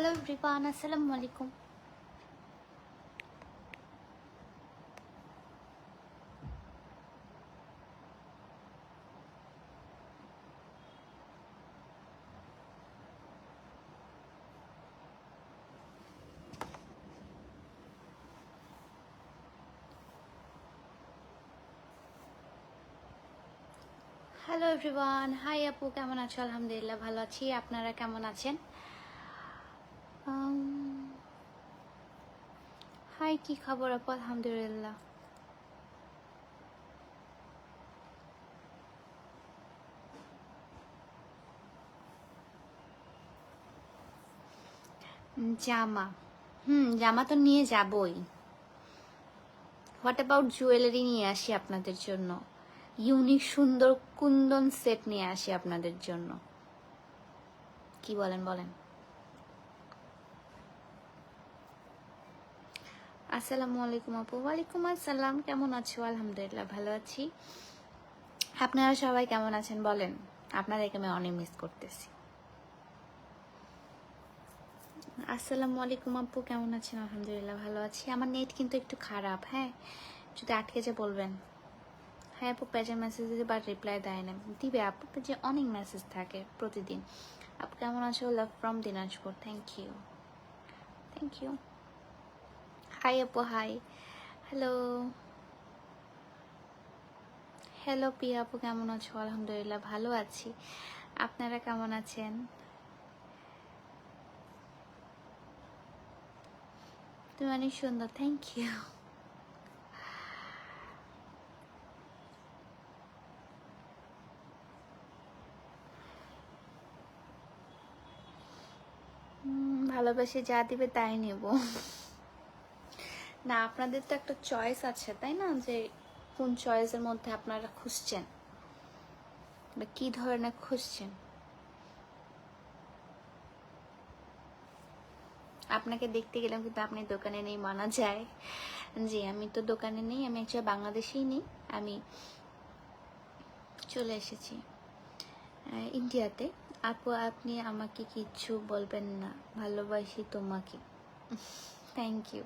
Hello Ripan আসসালামু আলাইকুম hello everyone high আপু কেমন আছো আলহামদুলিল্লাহ ভালো আছি আপনারা কেমন আছেন হাই কি খবর আপু? আলহামদুলিল্লাহ। জামা। হুম, জামা তো নিয়ে যাবই। হোয়াট অ্যাবাউট জুয়েলারি নিয়ে আসি আপনাদের জন্য? ইউনিক সুন্দর কুন্দন সেট নিয়ে আসি আপনাদের জন্য। কি বলেন বলেন? আসসালামু আলাইকুম আপু। ওয়ালাইকুম আসসালাম। কেমন আছো? আলহামদুলিল্লাহ, ভালো আছি। আপনারা সবাই কেমন আছেন বলেন? আপনাদেরকে আমি অনেক মিস করতেছি। আসসালামু আলাইকুম আপু, কেমন আছেন? আলহামদুলিল্লাহ, ভালো আছি। আমার নেট কিন্তু একটু খারাপ হ্যাঁ? যদি আটকে যে বলবেন। হ্যাঁ আপু পেজে মেসেজ দিতে বাট রিপ্লাই দেয় না। দিবে আপু পেজে অনেক মেসেজ থাকে প্রতিদিন। আপু, কেমন আছো? Love from Dinajpur thank you thank you hi আপু হাই হ্যালো হ্যালো পিয়া আপু কেমন আছো? আলহামদুলিল্লাহ, ভালো আছি। আপনারা কেমন আছেন? তুমি অনেক সুন্দর থ্যাংক ইউ ভালোবাসে যা দিবে তাই নেব। না, আপনাদের তো একটা চয়েস আছে, তাই না? যে কোন চয়েসের মধ্যে আপনারা খুঁজছেন? বা কি ধরনের খুঁজছেন? আপনাকে দেখতে গেলাম কিন্তু আপনি দোকানে নেই মানা যায়। জি, আমি তো দোকানে নেই, আমি একচুয়ালি বাংলাদেশেই নেই। আমি চলে এসেছি ইন্ডিয়াতে। আপু, আপনি আমাকে কিচ্ছু বলবেন না, ভালোবাসি তোমাকে। থ্যাংক ইউ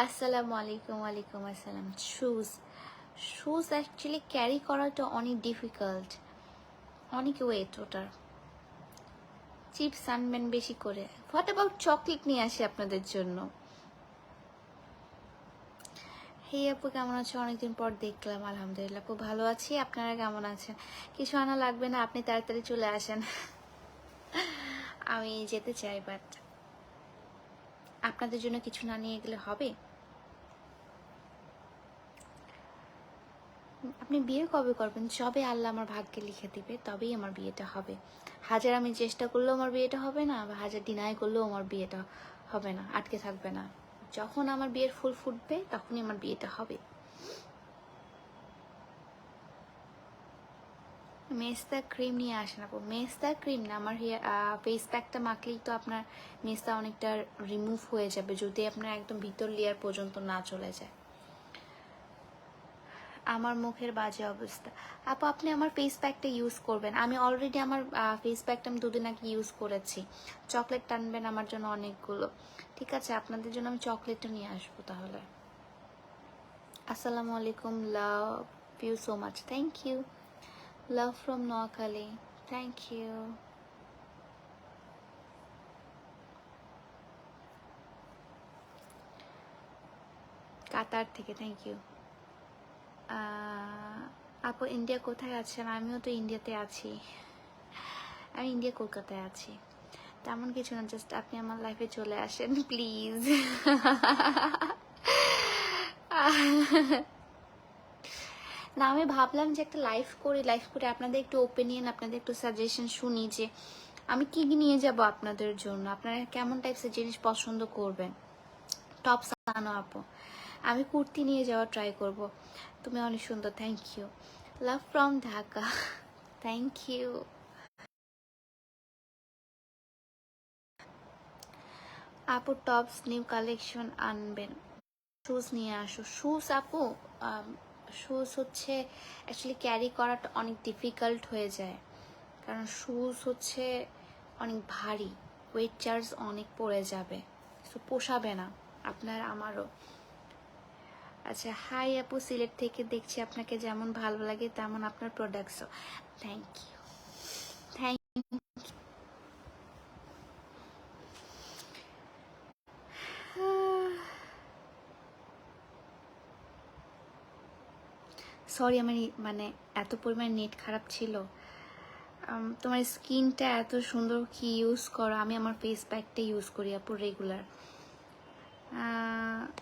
আসসালামু আলাইকুম, ওয়ালাইকুম আসসালাম। শুজ শুজ অ্যাকচুয়ালি ক্যারি করাটা অনেক ডিফিকাল্ট অনেক ওয়েট ওটার। চিপস আনবেন বেশি করে। হোয়াট অ্যাবাউট চকলেট নিয়ে আসি আপনাদের জন্য? হে আপু, কেমন আছো? অনেকদিন পর দেখলাম, আলহামদুলিল্লাহ। আপু ভালো আছি। আপনারা কেমন আছেন? কিছু আনা লাগবে না, আপনি তাড়াতাড়ি চলে আসেন। আমি যেতে চাই বাট আপনাদের জন্য কিছু না নিয়ে গেলে হবে? আপনি বিয়ে কবে করবেন? সবে আল্লাহ আমার ভাগ্যে লিখে দিবে, তবেই আমার বিয়েটা হবে। হাজার আমি চেষ্টা করলেও আমার বিয়েটা হবে না, বা হাজার ডিনাই করলেও আমার বিয়েটা হবে না, আটকে থাকবে না। যখন আমার বিয়ের ফুল ফুটবে, তখনই আমার বিয়েটা হবে। মেস্তা ক্রিম নিয়ে আসেন আপু। মেস্তা ক্রিম না, আমার ফেস প্যাকটা মাখলেই তো আপনার মেস্তা অনেকটা রিমুভ হয়ে যাবে, যদি আপনার একদম ভিতর লেয়ার পর্যন্ত না চলে যায়। আমার মুখের বাজে অবস্থা। আপু, আপনি আমার ফেস প্যাকটা ইউজ করবেন। আমি অলরেডি আমার ফেস প্যাকটা আমি দুদিন আগে ইউজ করেছি। চকলেট টানবেন আমার জন্য অনেকগুলো। ঠিক আছে, আপনাদের জন্য আমি চকলেটটা নিয়ে আসব তাহলে। আসসালামু আলাইকুম love you so much thank you love from Noakhali thank you Qatar থেকে থ্যাংক ইউ আহ, আপু ইন্ডিয়া কোথায় আছেন আমিও তো ইন্ডিয়াতে আছি। আমি ইন্ডিয়া কলকাতায় আছি। তেমন কিছু না জাস্ট আপনি আমার লাইফে চলে আসেন প্লিজ না, আমি ভাবলাম যে একটা লাইভ করি লাইভ করে আপনাদের একটু ওপিনিয়ন আপনাদের একটু সাজেশন শুনি যে আমি কি নিয়ে যাব আপনাদের জন্য? আপনারা কেমন টাইপসের জিনিস পছন্দ করবেন? টপস আনো আপু। আমি কুর্তি নিয়ে যাওয়া ট্রাই করব। তুমি অনেক সুন্দর thank you love from Dhaka. Thank you আপু টপস নিউ কালেকশন আনবেন। শুজ নিয়ে আসো। শুজ আপু শুজ হচ্ছে অ্যাকচুয়ালি ক্যারি করাটা অনেক ডিফিকাল্ট হয়ে যায়। কারণ শুজ হচ্ছে অনেক ভারী ওয়েট চার্জ অনেক পড়ে যাবে। সো পোষাবে না। আপনার আমারও। আচ্ছা হাই আপু, সিলেট থেকে দেখছি আপনাকে যেমন ভালো লাগে তেমন আপনার প্রোডাক্টসও থ্যাংক ইউ থ্যাংক সরি, আমার মানে এত পরিমাণ নেট খারাপ ছিল। তোমার স্কিনটা এত সুন্দর কি ইউজ করো? আমি আমার ফেস প্যাকটা ইউজ করি আপু রেগুলার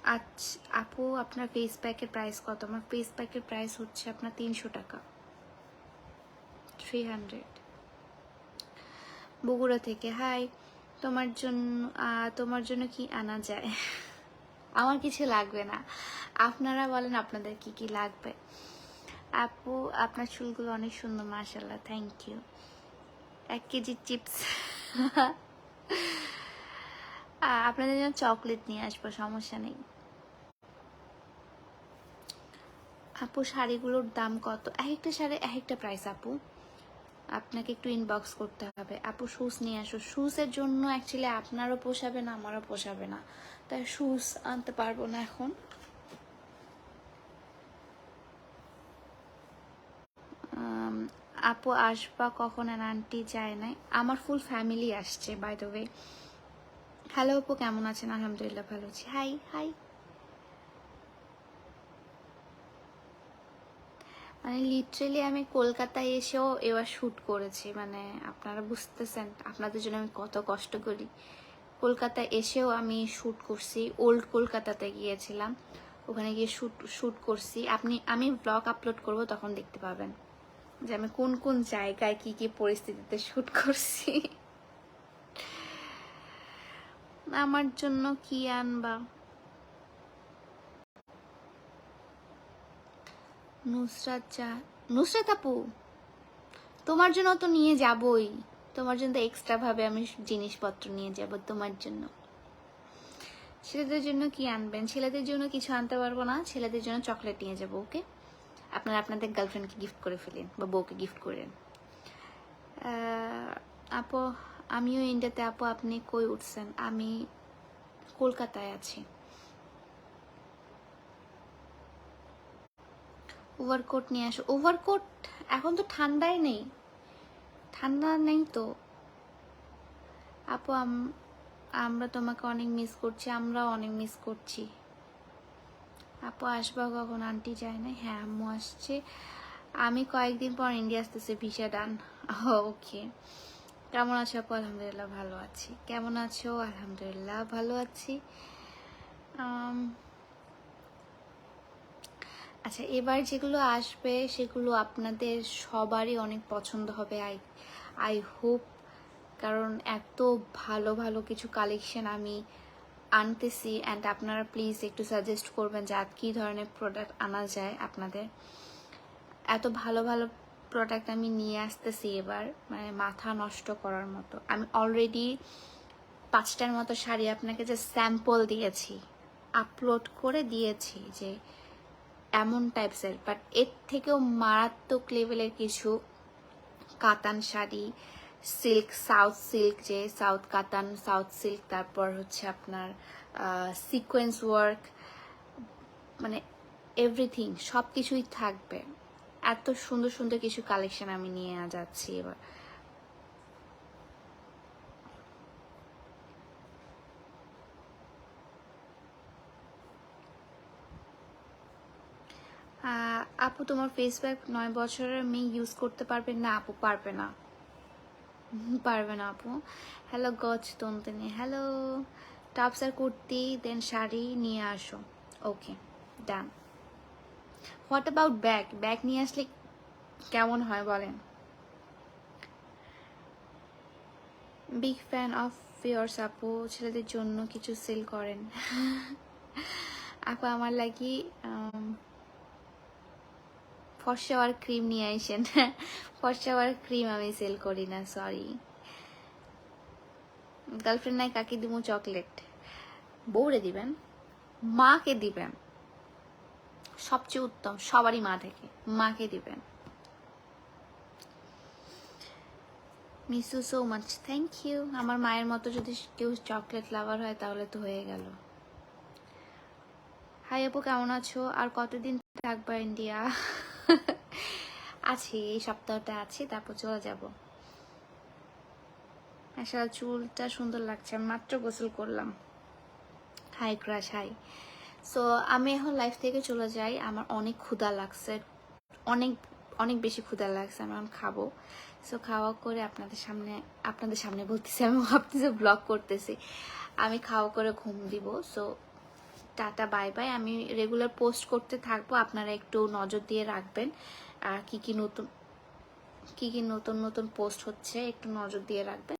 আচ্ছা আপু, আপনার ফেস প্যাকের প্রাইস কত? আমার ফেস প্যাকের প্রাইস হচ্ছে আপনার তিনশো টাকা। থ্রি হান্ড্রেড বগুড়া থেকে। হাই তোমার জন্য তোমার জন্য কি আনা যায়? আমার কিছু লাগবে না। আপনারা বলেন আপনাদের কি কি লাগবে। আপু, আপনার চুলগুলো অনেক সুন্দর মাশাল্লাহ থ্যাংক ইউ এক কেজি চিপস আপনাদের জন্য চকলেট নিয়ে আসব, সমস্যা নেই। আপু, শাড়িগুলোর দাম কত? এক একটা শাড়ি এক একটা প্রাইস আপু। আপনাকে একটু ইনবক্স করতে হবে। আপু শুজ নিয়ে আসো। শুজের জন্য অ্যাকচুয়ালি আপনারও পোষাবে না, আমারও পোষাবে না। তাই শুজ আনতে পারব না এখন। আপু আসবা কখন আর আন্টি যায় নাই। আমার ফুল ফ্যামিলি আসছে বাই দ্য ওয়ে হ্যালো আপু, কেমন আছেন? আলহামদুলিল্লাহ ভালো আছি। হাই হাই মানে লিটারেলি আমি কলকাতায় এসেও এবার শ্যুট করেছি মানে আপনারা বুঝতেছেন, আপনাদের জন্য আমি কত কষ্ট করি। কলকাতায় এসেও আমি শ্যুট করছি ওল্ড কলকাতাতে গিয়েছিলাম। ওখানে গিয়ে শ্যুট শ্যুট করছি। আপনি, আমি ব্লগ আপলোড করব, তখন দেখতে পাবেন। যে আমি কোন কোন জায়গায় কি কি পরিস্থিতিতে শ্যুট করছি। আমার জন্য কি আনবা? নুসরাত চা নুসরাত আপু, তোমার জন্য তো নিয়ে যাবই। তোমার জন্য তো এক্সট্রা ভাবে আমি জিনিসপত্র নিয়ে যাব তোমার জন্য। ছেলেদের জন্য কি আনবেন? ছেলেদের জন্য কিছু আনতে পারব না। ছেলেদের জন্য চকলেট নিয়ে যাব ওকে আপনারা আপনাদের গার্লফ্রেন্ডকে গিফট করে ফেলেন বা বউকে গিফট করেন। আপু, আমিও ইন্ডিয়াতে, আপু, আপনি কই উঠছেন? আমি কলকাতায় আছি। ওভারকোট নিয়ে আসো। ওভারকোট এখন তো ঠান্ডাই নেই। ঠান্ডা নেই তো। আপু, আম- আমরা তোমাকে অনেক মিস করছি, আমরাও অনেক মিস করছি। আপু আসব কখন? আন্টি যায় না হ্যাঁ আম্মু আসছে। আমি কয়েকদিন পর ইন্ডিয়া আসতেছে ভিসা ডান ওকে কেমন আছো আপু? আলহামদুলিল্লাহ ভালো আছি। কেমন আছো? আলহামদুলিল্লাহ ভালো আছি। আচ্ছা এবার যেগুলো আসবে, সেগুলো আপনাদের সবারই অনেক পছন্দ হবে আই আই হোপ কারণ এত ভালো ভালো কিছু কালেকশন আমি আনতেছি অ্যান্ড আপনারা প্লিজ একটু সাজেস্ট করবেন যে আর কী ধরনের প্রোডাক্ট আনা যায় আপনাদের। এত ভালো ভালো প্রোডাক্ট আমি নিয়ে আসতেছি এবার মানে মাথা নষ্ট করার মতো। আমি অলরেডি পাঁচটার মতো শাড়ি আপনাকে যে স্যাম্পল দিয়েছি আপলোড করে দিয়েছি যে এমন টাইপসের বাট এর থেকেও মারাত্মক লেভেলের কিছু কাতান শাড়ি সিল্ক, সাউথ সিল্ক, যে সাউথ কাতান, সাউথ সিল্ক, তারপর হচ্ছে আপনার সিকোয়েন্স ওয়ার্ক মানে এভরিথিং সব কিছুই থাকবে। এত সুন্দর সুন্দর কিছু কালেকশন আমি নিয়ে যাচ্ছি এবার। আপু, তোমার ফেসব্যাক নয় বছরের মেয়ে ইউজ করতে পারবে? না, আপু, পারবে না। পারবে না আপু। হ্যালো গজ তন্তিনি। হ্যালো টপস আর কুর্তি দেন শাড়ি নিয়ে আসো। Okay done what about bag bag নিয়ে আসলে কেমন হয় বলেন? বিগ ফ্যান অফ ইয়ার্স আপু। ছেলেদের জন্য কিছু সেল করেন। আপু আমার লাগি উম, ফর্সাওয়ার ক্রিম নিয়ে আইসেন ফর্সাওয়ার ক্রিম আমি সেল করি না সরি গার্লফ্রেন্ড নাই, কাকে দিব চকলেট বউরে দিবেন, মাকে দিবেন। সবচেয়ে উত্তম, সবারই মা থেকে, মাকে দিবেন। Miss you so much thank you আমার মায়ের মতো যদি কেউ চকলেট লাভার হয়, তাহলে তো হয়ে গেল। হাই আপু, কেমন আছো? আর কতদিন থাকবা ইন্ডিয়া আছি, এই সপ্তাহটা আছি, তারপর চলে যাব। আসলে চুলটা সুন্দর লাগছে, আমি মাত্র গোসল করলাম। High crush, high. সো আমি এখন লাইফ থেকে চলে যাই, আমার অনেক ক্ষুধা লাগছে। অনেক অনেক বেশি ক্ষুধা লাগছে, আমি এখন খাব। সো খাওয়া করে আপনাদের সামনে আপনাদের সামনে বলতেছি, আমি ভাবতেছি ব্লগ করতেছি। আমি খাওয়া করে ঘুম দিব। সো টাটা বাই বাই আমি রেগুলার পোস্ট করতে থাকব, আপনারা একটু নজর দিয়ে রাখবেন। আর কি কি নতুন কি কি নতুন নতুন পোস্ট হচ্ছে একটু নজর দিয়ে রাখবেন।